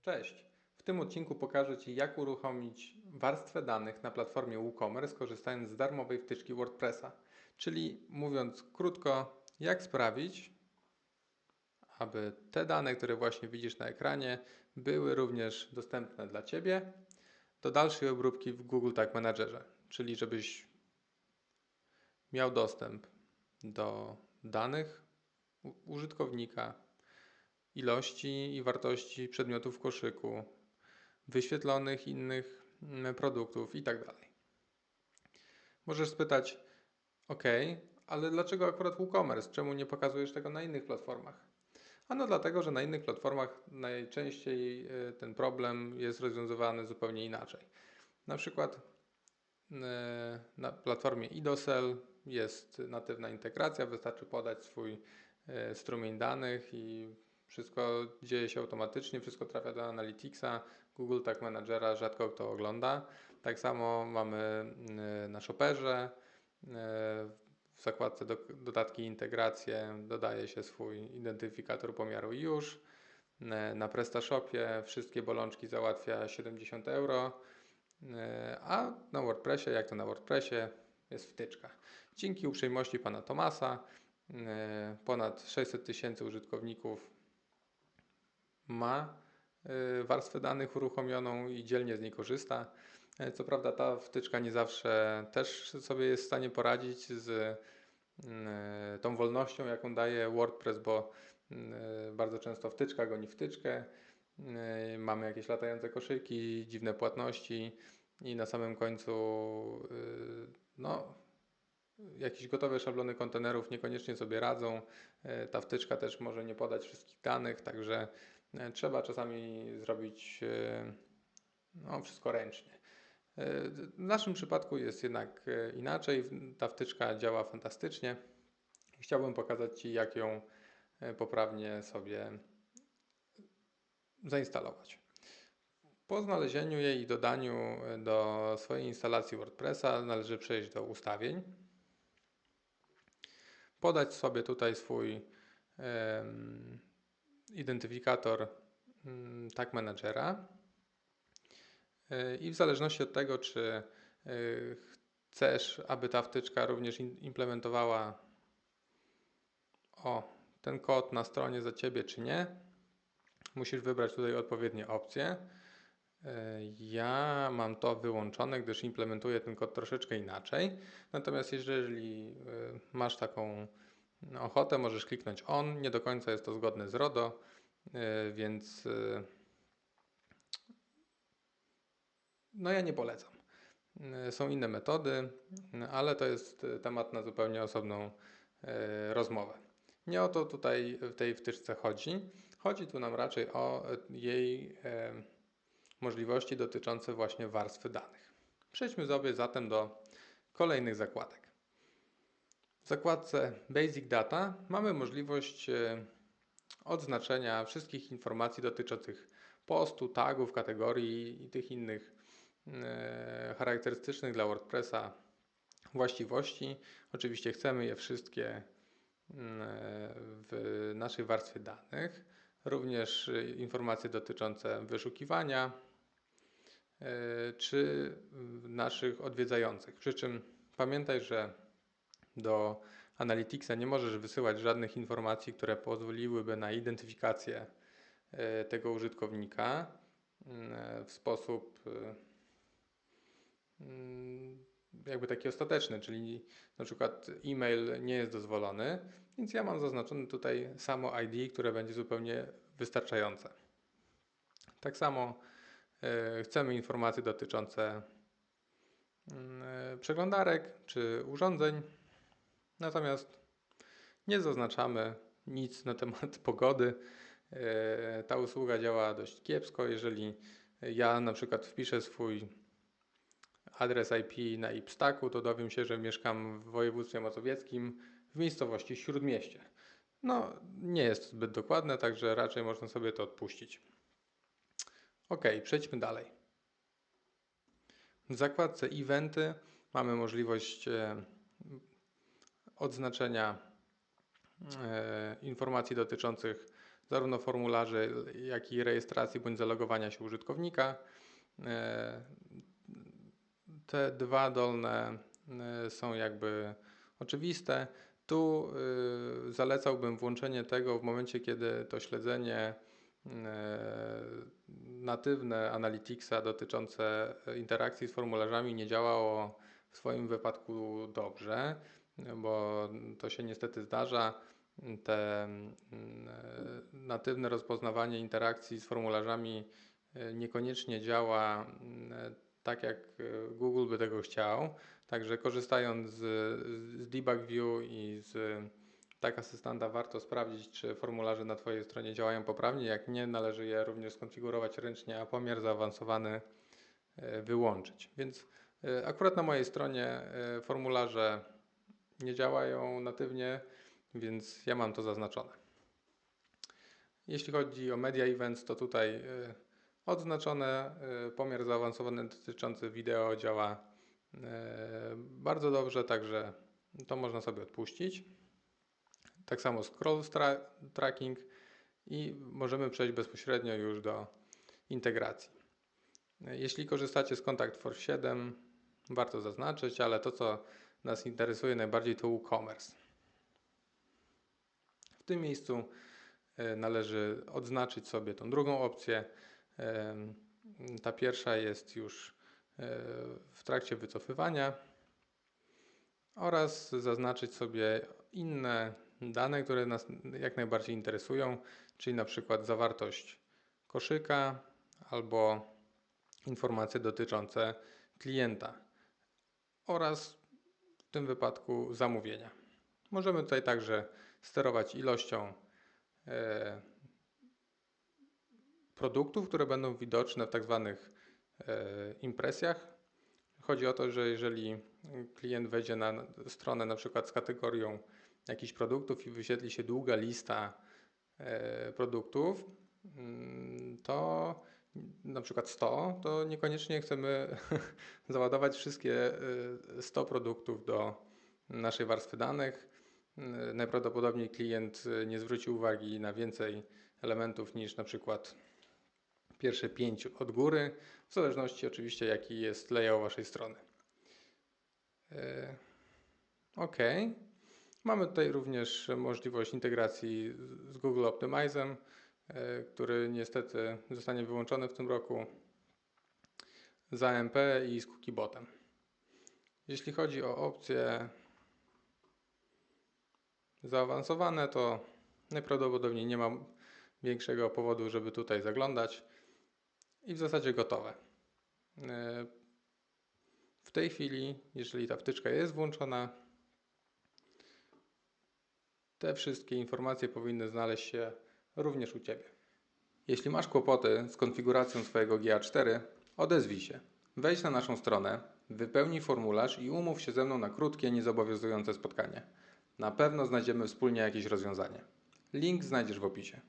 Cześć! W tym odcinku pokażę Ci, jak uruchomić warstwę danych na platformie WooCommerce, korzystając z darmowej wtyczki WordPressa. Czyli mówiąc krótko, jak sprawić, aby te dane, które właśnie widzisz na ekranie, były również dostępne dla Ciebie do dalszej obróbki w Google Tag Managerze. Czyli żebyś miał dostęp do danych użytkownika, ilości i wartości przedmiotów w koszyku, wyświetlonych innych mm, produktów itd. Możesz spytać, OK, ale dlaczego akurat WooCommerce? Czemu nie pokazujesz tego na innych platformach? Ano dlatego, że na innych platformach najczęściej y, ten problem jest rozwiązywany zupełnie inaczej. Na przykład y, na platformie idosel jest natywna integracja, wystarczy podać swój y, strumień danych i wszystko dzieje się automatycznie, wszystko trafia do Analyticsa, Google Tag Managera rzadko kto ogląda. Tak samo mamy y, na Shopperze, y, w zakładce do, dodatki integracje dodaje się swój identyfikator pomiaru i już. Y, Na PrestaShopie wszystkie bolączki załatwia 70 euro, a na WordPressie, jak to na WordPressie, jest wtyczka. Dzięki uprzejmości pana Tomasa, ponad 600 tysięcy użytkowników ma y, warstwę danych uruchomioną i dzielnie z niej korzysta. E, Co prawda ta wtyczka nie zawsze też sobie jest w stanie poradzić z y, tą wolnością, jaką daje WordPress, bo y, bardzo często wtyczka goni wtyczkę. Mamy jakieś latające koszyki, dziwne płatności i na samym końcu y, no, jakieś gotowe szablony kontenerów niekoniecznie sobie radzą. E, Ta wtyczka też może nie podać wszystkich danych, także e, trzeba czasami zrobić e, no, wszystko ręcznie. E, W naszym przypadku jest jednak e, inaczej. Ta wtyczka działa fantastycznie. Chciałbym pokazać Ci, jak ją e, poprawnie sobie zainstalować. Po znalezieniu jej i dodaniu e, do swojej instalacji WordPressa należy przejść do ustawień podać sobie tutaj swój identyfikator mm, tag managera E, i w zależności od tego, czy e, chcesz, aby ta wtyczka również implementowała o ten kod na stronie za Ciebie, czy nie, musisz wybrać tutaj odpowiednie opcje. E, Ja mam to wyłączone, gdyż implementuję ten kod troszeczkę inaczej. Natomiast jeżeli y, masz taką ochotę, możesz kliknąć on. Nie do końca jest to zgodne z RODO, y, więc y, no ja nie polecam. Y, Są inne metody, y, ale to jest temat na zupełnie osobną rozmowę. Nie o to tutaj w tej wtyczce chodzi. Chodzi tu nam raczej o jej możliwości dotyczące właśnie warstwy danych. Przejdźmy sobie zatem do kolejnych zakładek. Zakładce Basic Data mamy możliwość e, odznaczenia wszystkich informacji dotyczących postu, tagów, kategorii i tych innych e, charakterystycznych dla WordPressa właściwości. Oczywiście chcemy je wszystkie w naszej warstwie danych. Również e, informacje dotyczące wyszukiwania, czy naszych odwiedzających. Przy czym pamiętaj, że do Analyticsa nie możesz wysyłać żadnych informacji, które pozwoliłyby na identyfikację e, tego użytkownika mm, w sposób e, mm, jakby taki ostateczny, czyli na przykład e-mail nie jest dozwolony, więc ja mam zaznaczone tutaj samo ID, które będzie zupełnie wystarczające. Tak samo e, chcemy informacje dotyczące mm, e, przeglądarek czy urządzeń, natomiast nie zaznaczamy nic na temat pogody. E, Ta usługa działa dość kiepsko. Jeżeli ja na przykład wpiszę swój adres IP na IPSTACu, to dowiem się, że mieszkam w województwie mazowieckim w miejscowości Śródmieście. No, nie jest zbyt dokładne, także raczej można sobie to odpuścić. Ok, przejdźmy dalej. W zakładce Eventy mamy możliwość e, odznaczenia e, informacji dotyczących zarówno formularzy, jak i rejestracji bądź zalogowania się użytkownika. E, Te dwa dolne e, są jakby oczywiste. Tu zalecałbym włączenie tego w momencie, kiedy to śledzenie natywne Analyticsa dotyczące interakcji z formularzami nie działało w swoim wypadku dobrze, bo to się niestety zdarza. Te mm, natywne rozpoznawanie interakcji z formularzami y, niekoniecznie działa mm, tak, jak Google by tego chciał. Także korzystając z, z Debug View i z tak asystanta warto sprawdzić, czy formularze na Twojej stronie działają poprawnie. Jak nie, należy je również skonfigurować ręcznie, a pomiar zaawansowany e, wyłączyć. Więc e, akurat na mojej stronie e, formularze nie działają natywnie, więc ja mam to zaznaczone. Jeśli chodzi o Media Events, to tutaj odznaczone pomiar zaawansowany dotyczący wideo działa bardzo dobrze, także to można sobie odpuścić. Tak samo scroll tra tracking i możemy przejść bezpośrednio już do integracji. Jeśli korzystacie z Contact Force 7, warto zaznaczyć, ale to co nas interesuje najbardziej to WooCommerce. W tym miejscu e, należy odznaczyć sobie tą drugą opcję. Ta pierwsza jest już e, w trakcie wycofywania oraz zaznaczyć sobie inne dane, które nas jak najbardziej interesują, czyli na przykład zawartość koszyka albo informacje dotyczące klienta oraz w tym wypadku zamówienia. Możemy tutaj także sterować ilością e, produktów, które będą widoczne w tak zwanych e, impresjach. Chodzi o to, że jeżeli klient wejdzie na stronę na przykład z kategorią jakichś produktów i wyświetli się długa lista e, produktów, mm, to na przykład 100, to niekoniecznie chcemy załadować wszystkie 100 produktów do naszej warstwy danych. Najprawdopodobniej klient nie zwróci uwagi na więcej elementów niż na przykład pierwsze 5 od góry, w zależności oczywiście jaki jest layout waszej strony. OK. Mamy tutaj również możliwość integracji z Google Optimizem, który niestety zostanie wyłączony w tym roku z AMP i z Cookiebotem. Jeśli chodzi o opcje zaawansowane, to najprawdopodobniej nie mam większego powodu, żeby tutaj zaglądać i w zasadzie gotowe. E, w tej chwili, jeżeli ta wtyczka jest włączona, te wszystkie informacje powinny znaleźć się również u Ciebie. Jeśli masz kłopoty z konfiguracją swojego GA4, odezwij się. Wejdź na naszą stronę, wypełnij formularz i umów się ze mną na krótkie, niezobowiązujące spotkanie. Na pewno znajdziemy wspólnie jakieś rozwiązanie. Link znajdziesz w opisie.